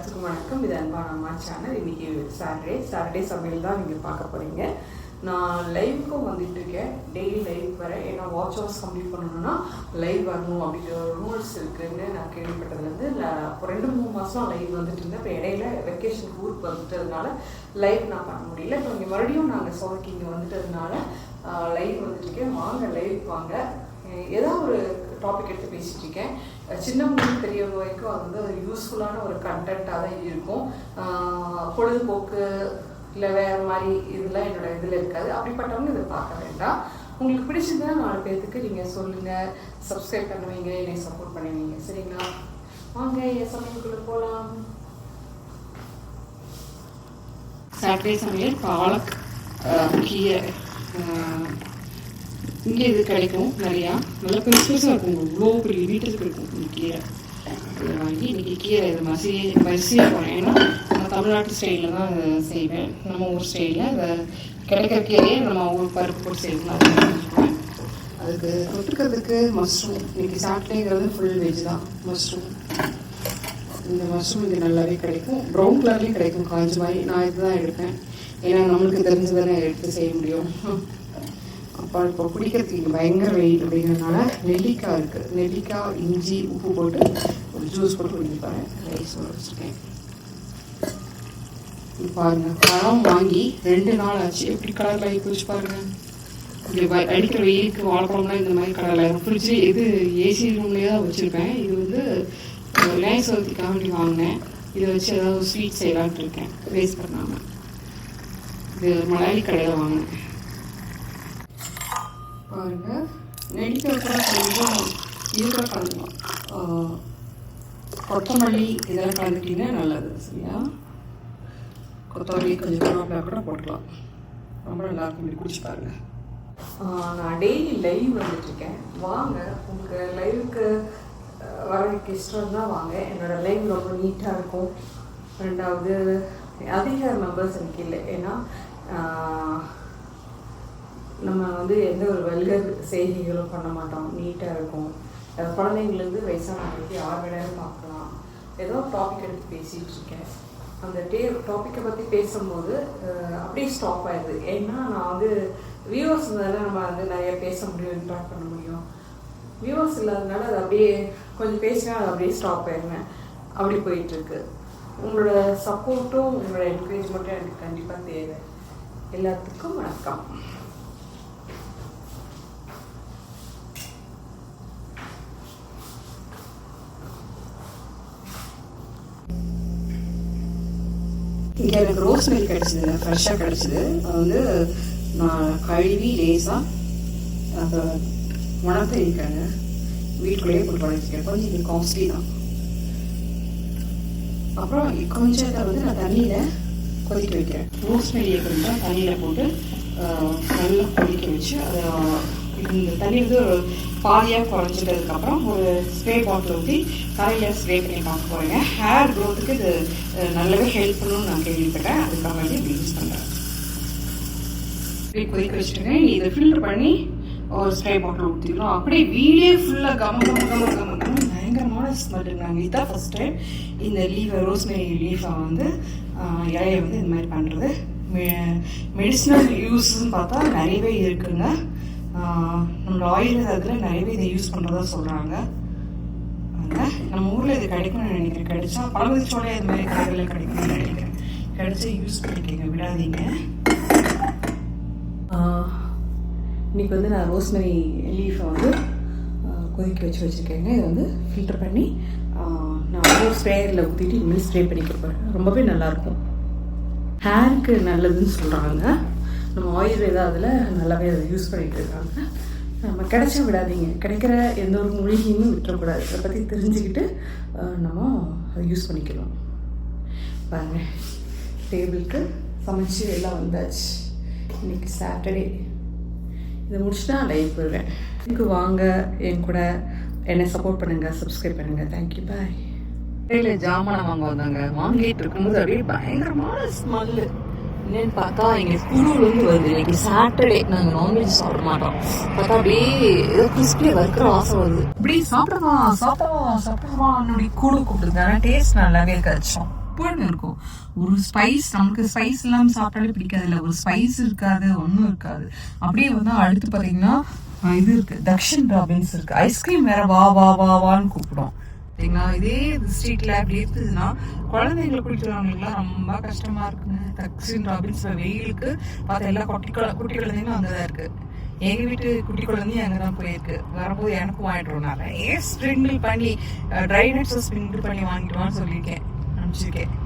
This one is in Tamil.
எல்லாத்துக்கும் வணக்கம். இது அன்பான அம்மா சேனல் இன்றைக்கி சாட்டர்டே சாட்டர்டே சமையல் தான் நீங்கள் பார்க்க போகிறீங்க நான் லைவுக்கும் வந்துட்டு இருக்கேன். டெய்லி லைவ் வரேன். ஏன்னா வாட்ச் ஹவர்ஸ் கம்ப்ளீட் பண்ணணும்னா லைவ் வரணும் அப்படிங்கிற ஒரு ரூல்ஸ் இருக்குதுன்னு நான் கேள்விப்பட்டதுலேருந்து இப்போ ரெண்டு மூணு மாதம் லைவ் வந்துட்டு இருந்தேன். இப்போ இடையில வெக்கேஷன் ஊருக்கு வந்துட்டதுனால லைவ் நான் பண்ண முடியல. இப்போ இங்கே மறுபடியும் நாங்கள் சோதைக்கு இங்கே வந்துட்டதுனால லைவ் வந்துட்டு இருக்கேன். வாங்க லைவ் வாங்க. ஏதோ ஒரு டாபிக் எடுத்து பேசிகிட்டு இருக்கேன் சின்னவங்க பெரியவங்க வரைக்கும் அது வந்து ஒரு யூஸ்ஃபுல்லான ஒரு கண்டென்ட்டாக தான் இருக்கும் பொழுதுபோக்கு இல்லை வேறு மாதிரி இதெல்லாம் என்னோட இதில் இருக்காது. அப்படிப்பட்டவங்க இதை பார்க்க வேண்டாம். உங்களுக்கு பிடிச்சிருந்தா நாலு பேர்த்துக்கு நீங்கள் சொல்லுங்கள் சப்ஸ்கிரைப் பண்ணுவீங்க என்னை சப்போர்ட் பண்ணுவீங்க. சரிங்களா? வாங்க என் சமையலுக்குள்ளே போகலாம் சாட்டர்டே சமையல் பாலக் கீரை இங்கே இது கிடைக்கும் நிறையா. நல்லா பெருசு பெருசாக இருக்கும். இவ்வளோ பெரிய வீட்டுக்கு இருக்கும் இந்த கீரை. இதை வாங்கி இன்னைக்கு கீரை இது மசி வரிசையாக போகிறேன் ஏன்னா நான் தமிழ்நாட்டு ஸ்டைலில் தான் இதை செய்வேன். நம்ம ஊர் ஸ்டைலில் அதை கிடைக்கிற கீரையை நம்ம ஊர் பருப்பு போட்டு செய்யலாம் அதுக்கு தொட்டுக்கிறதுக்கு மஷ்ரூம் இன்னைக்கு சாப்பிட்டேங்கிறது ஃபுல் வெஜ் தான். மஷ்ரூம் இந்த மஷ்ரூம் இது நல்லாவே கிடைக்கும். ப்ரௌன் கலர்லேயும் கிடைக்கும். காஞ்ச மாதிரி நான் இதுதான் எடுப்பேன். ஏன்னா நம்மளுக்கு தெரிஞ்சதானே எடுத்து செய்ய முடியும். இப்போ இப்போ குடிக்கிறதுக்கு பயங்கர வெயில் அப்படிங்கிறதுனால நெல்லிக்காய் இருக்குது நெல்லிக்காய் இஞ்சி உப்பு போட்டு ஒரு ஜூஸ் போட்டு குடிப்பாரு ரைஸ் வச்சுருக்கேன். பாருங்கள் பழம் வாங்கி ரெண்டு நாள் ஆச்சு. எப்படி கலரில் ஆகி போச்சு பாருங்கள் இப்படி வ- அடிக்கிற வெயிலுக்கு வாழைப்பழம்லாம் இந்த மாதிரி கலரில் ஆயிரும் ஃப்ரிட்ஜு இது ஏசி ரூம்லேயே தான் வச்சுருப்பேன். இது வந்து லேங் சதுர்த்திக்காக வேண்டி வாங்கினேன். இதை வச்சு ஏதாவது ஸ்வீட் செய்யலான்ட்டு இருக்கேன். வேஸ்ட் பண்ணாமல் இது மலையாளி கடையில் வாங்கினேன். பாருங்க. நெல்லிக்காய் கூட கொஞ்சம் இதுக்காக கலந்துக்கலாம் கொத்தமல்லி இதெல்லாம் கலந்துட்டீங்கன்னா நல்லது சரியா? கொத்தமல்லி கொஞ்சம் கருவேப்பிலை கூட போட்டுக்கலாம். ரொம்ப நல்லாயிருக்கும் இப்படி குடிச்சு பாருங்க. நான் டெய்லி லைவ் வந்துட்டுருக்கேன். வாங்க உங்கள் லைவுக்கு வரதுக்கு இஷ்டம் தான் வாங்க. என்னோடய லைவ் ரொம்ப நீட்டாக இருக்கும். ரெண்டாவது அதிக மெம்பர்ஸ் எனக்கு இல்லை. ஏன்னா நம்ம வந்து எந்த ஒரு வல்கர் செய்திகளும் பண்ண மாட்டோம். நீட்டாக இருக்கும். குழந்தைங்களுக்கு குழந்தைங்கலேருந்து வயசானவங்களுக்கு யார் வேணாலும் பார்க்கலாம். ஏதோ டாபிக் எடுத்து பேசிகிட்டு இருக்கேன். அந்த டே டாப்பிக்கை பற்றி பேசும்போது அப்படியே ஸ்டாப் ஆயிடுது. ஏன்னா நான் வந்து வியூவர்ஸ் இருந்தாலும் நம்ம வந்து நிறைய பேச முடியும் இன்ட்ராக்ட் பண்ண முடியும். வியூவர்ஸ் இல்லாததுனால அது அப்படியே கொஞ்சம் பேசினா அது அப்படியே ஸ்டாப் ஆயிடுவேன் அப்படி போயிட்டுருக்கு உங்களோட சப்போர்ட்டும் உங்களோட என்கரேஜ்மெண்ட்டும் எனக்கு கண்டிப்பாக தேவை. எல்லாத்துக்கும் வணக்கம். இங்கே எனக்கு ரோஸ் மில்க் கிடச்சிது ஃப்ரெஷ்ஷாக கிடச்சிது. அது வந்து நான் கழுவி லேசாக அதை உணர்த்து இருக்கேங்க. வீட்டுக்குள்ளேயே போட்டு வளர்த்துக்கிறேன் கொஞ்சம் இது காஸ்ட்லி தான். அப்புறம் கொஞ்சம் இதை வந்து நான் தண்ணியில் கொதிக்க வைக்கிறேன். ரோஸ் மில்லியை கொஞ்சம் தண்ணியில் போட்டு நல்லா கொதிக்க வச்சு அதை இந்த தண்ணி வந்து ஒரு பாதியாக குறைஞ்சிட்டதுக்கப்புறம் ஒரு ஸ்ப்ரே பாட்டில் ஊற்றி தலையில் ஸ்ப்ரே பண்ணி பார்க்க போகிறேங்க ஹேர் க்ரோத்துக்கு இது நல்லாவே ஹெல்ப் பண்ணணும்னு நான் கேள்விப்பட்டேன். அதுக்காக வேண்டி இப்படி யூஸ் பண்ணுறேன் இப்படி கொதிக்க வச்சுருக்கேன் இதை ஃபில்டர் பண்ணி ஒரு ஸ்ப்ரே பாட்டில் ஊற்றிக்கிறோம் அப்படியே வீடே ஃபுல்லாக கம கம கம கம கம பயங்கரமான ஸ்மெல் நாங்கள் இதுதான் ஃபஸ்ட் டைம் இந்த லீவை ரோஸ்மெரி லீஃபை வந்து இலையை வந்து இந்த மாதிரி பண்ணுறது மெடிசினல் யூஸ்ன்னு பார்த்தா நிறையவே இருக்குங்க. நம்மளோட ஆயில் அதில் நிறையவே இதை யூஸ் பண்ணுறதா சொல்கிறாங்க அதனால் நம்ம ஊரில் இது கிடைக்கும்னு நினைக்கிறேன். கிடைச்சா பழமுதிச்சோட இது மாதிரி கடைகளில் கிடைக்கும்னு நினைக்கிறேன். கிடைச்சா யூஸ் பண்ணிக்கங்க விடாதீங்க. இன்றைக்கி வந்து நான் ரோஸ்மரி லீஃபை வந்து கொதிக்க வச்சு வச்சுருக்கேங்க. இதை வந்து ஃபில்டர் பண்ணி நான் ஒரு ஸ்ப்ரேயரில் ஊற்றிட்டு இனிமேல் ஸ்ப்ரே பண்ணிக்க போகிறேன் ரொம்பவே நல்லாயிருக்கும் ஹேருக்கு நல்லதுன்னு சொல்கிறாங்க நம்ம ஆயுர்வேதா அதில் நல்லாவே அதை யூஸ் பண்ணிட்டு இருக்காங்க. நம்ம கிடைச்ச விடாதீங்க. கிடைக்கிற எந்த ஒரு மூலிகையுமே விட்டுறக்கூடாது. அதை பற்றி தெரிஞ்சுக்கிட்டு நம்ம அதை யூஸ் பண்ணிக்கலாம். பாருங்க. டேபிளுக்கு சமைச்சு எல்லாம் வந்தாச்சு. இன்னைக்கு சாட்டர்டே. இதை முடிச்சுட்டு நான் லைவ் போயிடுவேன். இதுக்கு வாங்க. என் கூட என்னை சப்போர்ட் பண்ணுங்கள் சப்ஸ்கிரைப் பண்ணுங்கள் தேங்க்யூ பாய் கடையில் ஜாமான் வாங்க வந்தாங்க. வாங்கிட்டு இருக்கும்போது அப்படியே பயங்கரமான ஸ்மெல்லு என்னன்னு பார்த்தா இங்கே குழுலேருந்து வருது. இன்னைக்கு சாட்டர்டே நாங்கள் நான்வெஜ் சாப்பிட மாட்டோம். பார்த்தா அப்படியே ஏதோ கிறிஸ்பியாக வறுக்கிற வாசம் வருது. இப்படி சாப்பிடவா சாப்பிடவா சாப்பிடவா என்னுடைய குழு கூப்பிடுது ஆனால் டேஸ்ட் நல்லாவே இருக்காச்சும் சூப்பர்னு இருக்கும். ஒரு ஸ்பைஸ் நமக்கு ஸ்பைஸ் இல்லாமல் சாப்பிட்டாலே பிடிக்காது இல்லை ஒரு ஸ்பைஸ் இருக்காது ஒன்றும் இருக்காது. அப்படியே வந்து அடுத்து பார்த்தீங்கன்னா இது இருக்கு. தக்ஷன் ராபின்ஸ் இருக்கு. ஐஸ்கிரீம் வேற வா வா வா வான்னு கூப்பிடும். சரிங்களா? இதே ஸ்ட்ரீட்ல அப்படி இருந்ததுன்னா குழந்தைங்களை கூட்டிட்டு ரொம்ப கஷ்டமா இருக்கு தக்ஷின் ராபின்ஸ் வெயிலுக்கு பார்த்த எல்லா குட்டி குழ- குட்டி குழந்தைங்களும் அங்கதான் இருக்கு. எங்க வீட்டு குட்டி குழந்தையும் அங்கே தான் போயிருக்கு. வரும்போது எனக்கும் வாங்கிட்டு நிறைய ஸ்ப்ரிங்கிள் பண்ணி ட்ரை நட்ஸ் ஸ்ப்ரிங்கிள் பண்ணி வாங்கிட்டு வான்னு சொல்லியிருக்கேன். அனுப்பிச்சிருக்கேன்.